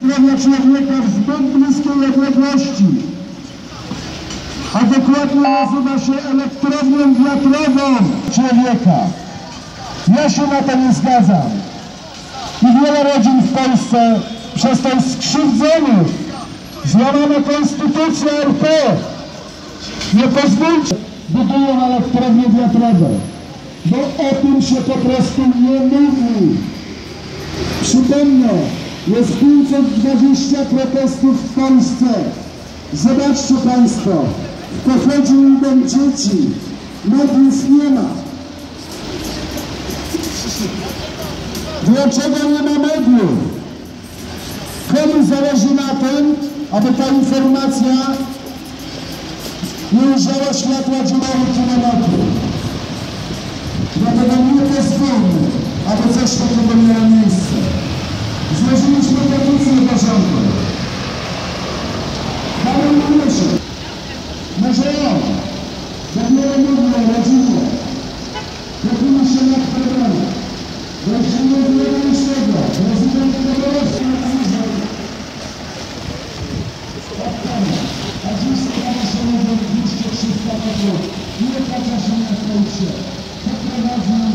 zdrowia człowieka w zbyt bliskiej odległości, a dokładnie nazywa się elektrownią wiatrową człowieka. Ja się na to nie zgadzam. I wiele rodzin w Polsce jest skrzywdzonych. Złamana konstytucja RP. Nie pozwólcie, budują elektrownie wiatrowe, bo o tym się po prostu nie mówi. Przypomnę, jest 520 protestów w Polsce. Zobaczcie Państwo, w pochodzie idą dzieci, mediów nie ma. Dlaczego nie ma mediów? Komu zależy na tym, aby ta informacja nie ujrzała światła dziennego kilometru? Dlatego nie pozwólmy, 200-300 metrów. Nie każe się na końcu. To prowadzi do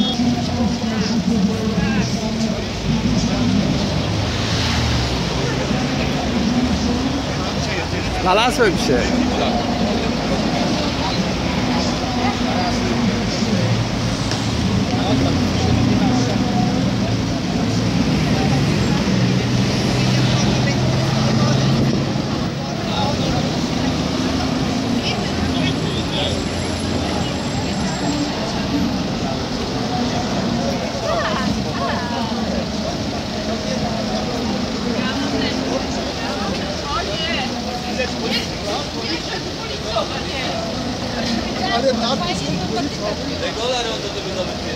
zaczyna Polska, jeśli chodzi o rozmieszczanie Znalazłem się. Ale napis Regularą do tego nawet nie.